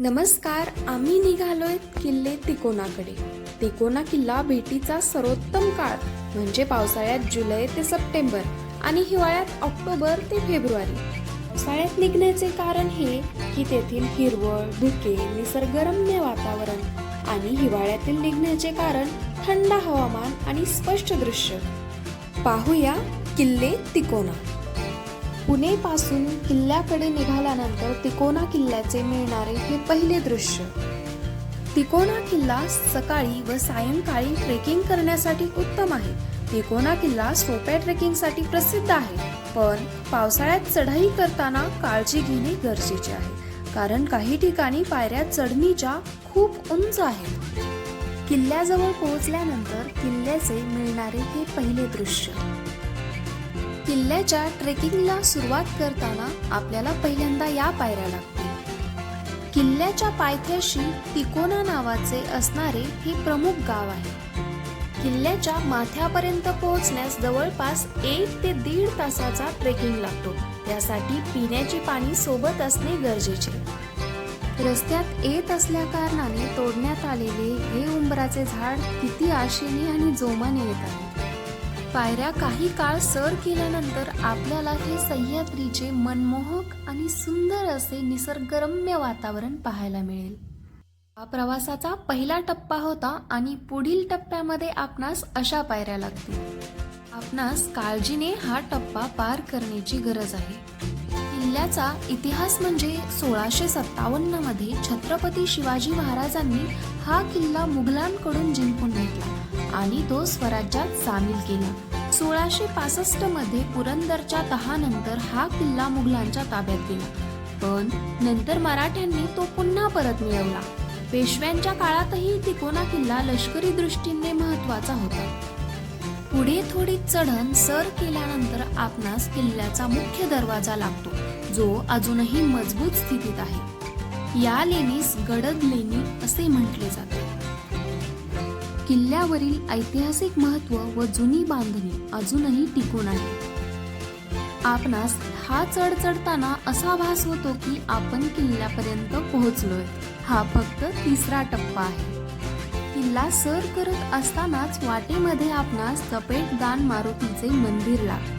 नमस्कार आम्ही निघालोय किल्ले तिकोनाकडे. तिकोना किल्ला भेटीचा सर्वोत्तम काळ म्हणजे पावसाळ्यात जुलै ते सप्टेंबर आणि हिवाळ्यात ऑक्टोबर ते फेब्रुवारी. पावसाळ्यात निघण्याचे कारण हे की तेथील हिरवळ धुके निसर्गरम्य वातावरण आणि हिवाळ्यातील निघण्याचे कारण थंड हवामान आणि स्पष्ट दृश्य. पाहूया किल्ले तिकोना. पुणे पासून किल्ल्याकडे निघाल्यानंतर तिकोना किल्ल्याचे मिळणारे हे पहिले दृश्य. तिकोना किल्ला सकाळी व सायंकाळी ट्रेकिंग करण्यासाठी उत्तम आहे. तिकोना किल्ला सोप्या ट्रेकिंगसाठी प्रसिद्ध आहे पण पावसाळ्यात चढाई करताना काळजी घेणे गरजेचे आहे कारण काही ठिकाणी पायऱ्या चढणीच्या खूप उंच आहेत. किल्ल्याजवळ पोहोचल्यानंतर किल्ल्याचे मिळणारे हे पहिले दृश्य. किल्ल्याच्या ट्रेकिंगला सुरुवात करताना आपल्याला पहिल्यांदा या पायऱ्या लागतील. किल्ल्याच्या पायथ्याशी तिकोना नावाचे असणारे हे प्रमुख गाव आहे. किल्ल्याच्या माथ्यापर्यंत पोहोचण्यास जवळपास एक ते दीड तासाचा ट्रेकिंग लागतो. त्यासाठी पिण्याचे पाणी सोबत असणे गरजेचे. रस्त्यात येत असल्या कारणाने तोडण्यात आलेले हे उंबराचे झाड किती आशेने आणि जोमाने येत आहे. पायऱ्या काही काळ सर केल्यानंतर आपल्याला हे सह्याद्रीचे मनमोहक आणि सुंदर असे निसर्गरम्य वातावरण पाहायला मिळेल. हा प्रवासाचा पहिला टप्पा होता आणि पुढील टप्प्यामध्ये आपणास अशा पायऱ्या लागतील. आपणास काळजीने हा टप्पा पार करण्याची गरज आहे. किल्ल्याचा इतिहास म्हणजे सोळाशे सत्तावन्नमध्ये छत्रपती शिवाजी महाराजांनी हा किल्ला मुघलांकडून जिंकून घेतला. आणि तो स्वराज्यात सामील केला. सोळाशे पासष्टमध्ये पुरंदरच्या तहानंतर हा किल्ला मुघलांच्या ताब्यात गेला. पण नंतर मराठ्यांनी तो पुन्हा परत मिळवला. पेशव्यांच्या काळातही तिकोना किल्ला लष्करी दृष्टीने महत्त्वाचा होता. पुढे थोडी चढण सर केल्यानंतर आपणास किल्ल्याचा मुख्य दरवाजा लागतो जो अजूनही मजबूत स्थितीत आहे. या लेणीस गडद लेणी असे म्हटले जाते. किल्ल्यावरील ऐतिहासिक महत्त्व व जुनी बांधणी अजूनही टिकून आहे. आपणास हा चढ चढताना असा भास होतो की आपण किल्ल्यापर्यंत पोहोचलोय. हा फक्त तिसरा टप्पा आहे. किल्ला सर करत असतानाच वाटेमध्ये आपणास चपेट दान मारुतीचे मंदिर लागते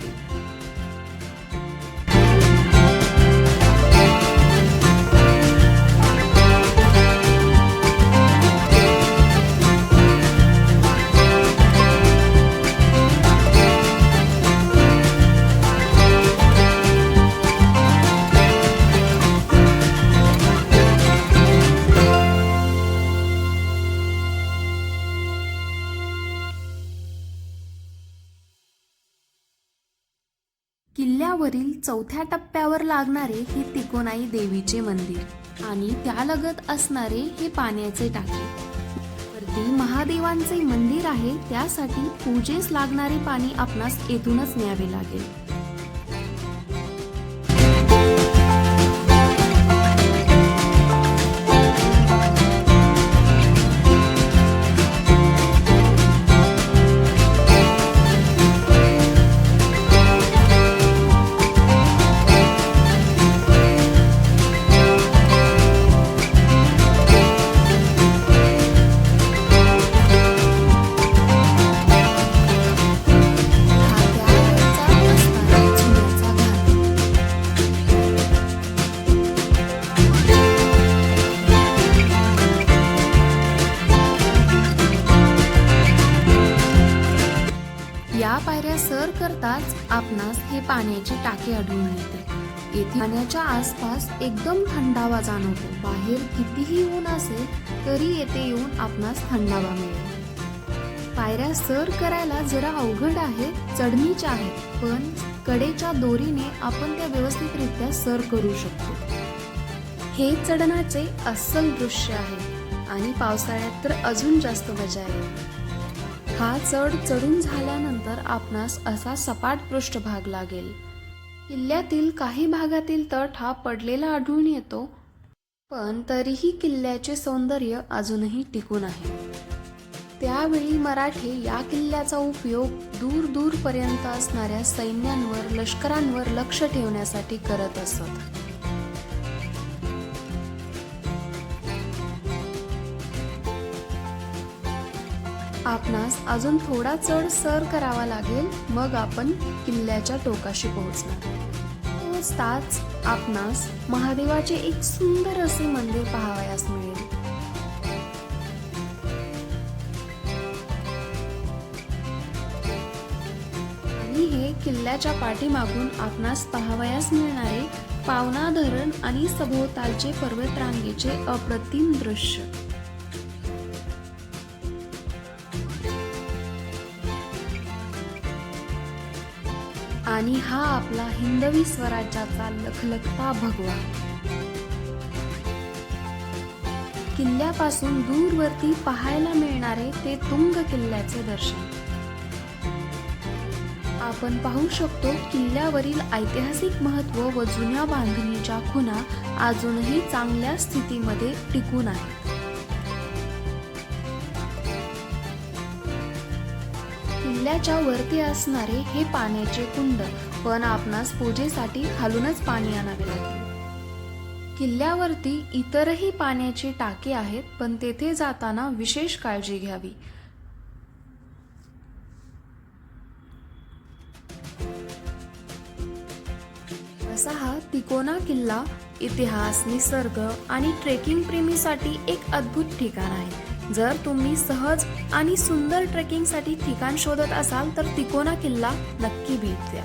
किल्ल्यावरील चौथ्या टप्प्यावर लागणारे हे तिकोनाई देवीचे मंदिर आणि त्यालगत असणारे हे पाण्याचे टाके. वरती महादेवांचे मंदिर आहे त्यासाठी पूजेस लागणारे पाणी आपणास येथूनच न्यावे लागेल. करताच आपणास हे पाण्याची टाके आढळून येते. येथे पाण्याच्या आसपास एकदम थंडावा जाणवतो. बाहेर कितीही ऊन असेल तरी येथे येऊन आपणास थंडावा मिळेल. पायऱ्या सर करायला जरा अवघड आहे चढणीच्या आहेत पण कडेच्या दोरीने आपण त्या व्यवस्थितरित्या सर करू शकतो. हे चढणाचे अस्सल दृश्य आहे आणि पावसाळ्यात तर अजून जास्त मजा येईल. हा चढ चढून झाल्यानंतर आपणास असा सपाट पृष्ठभाग लागेल. किल्ल्यातील काही भागातील तट हा पडलेला आढळून येतो पण तरीही किल्ल्याचे सौंदर्य अजूनही टिकून आहे. त्यावेळी मराठे या किल्ल्याचा उपयोग दूर दूरपर्यंत असणाऱ्या सैन्यांवर लष्करांवर लक्ष ठेवण्यासाठी करत असत. आपणास अजून थोडा चढ सर करावा लागेल मग आपण किल्ल्याच्या टोकाशी पोहोचणार. पोहोचताच आपणास महादेवाचे एक सुंदर असे मंदिर पाहावयास मिळेल. आणि हे किल्ल्याच्या पाठीमागून आपणास पाहावयास मिळणारे पावना धरण आणि सभोवतालचे पर्वतरांगेचे अप्रतिम दृश्य. आणि हा आपला हिंदवी स्वराज्याचा लखलखता भगवा. किल्ल्यापासून दूरवरती पाहायला मिळणारे ते तुंग किल्ल्याचे दर्शन. आपण पाहू शकतो किल्ल्यावरील ऐतिहासिक महत्त्व व जुन्या बांधणीच्या खुणा अजूनही चांगल्या स्थितीमध्ये टिकून आहेत किल्ल्याच्या वरती असणारे हे पाण्याचे कुंड पण आपणास पूजेसाठी खालूनच पाणी आणावे लागेल. किल्ल्यावरती इतरही पाण्याची टाके आहेत पण तेथे जाताना विशेष काळजी घ्यावी. असा हा तिकोना किल्ला इतिहास निसर्ग आणि ट्रेकिंग प्रेमीसाठी एक अद्भुत ठिकाण आहे. जर तुम्ही सहज आणि सुंदर ट्रेकिंगसाठी ठिकाण शोधत असाल तर तिकोना किल्ला नक्की भेट द्या.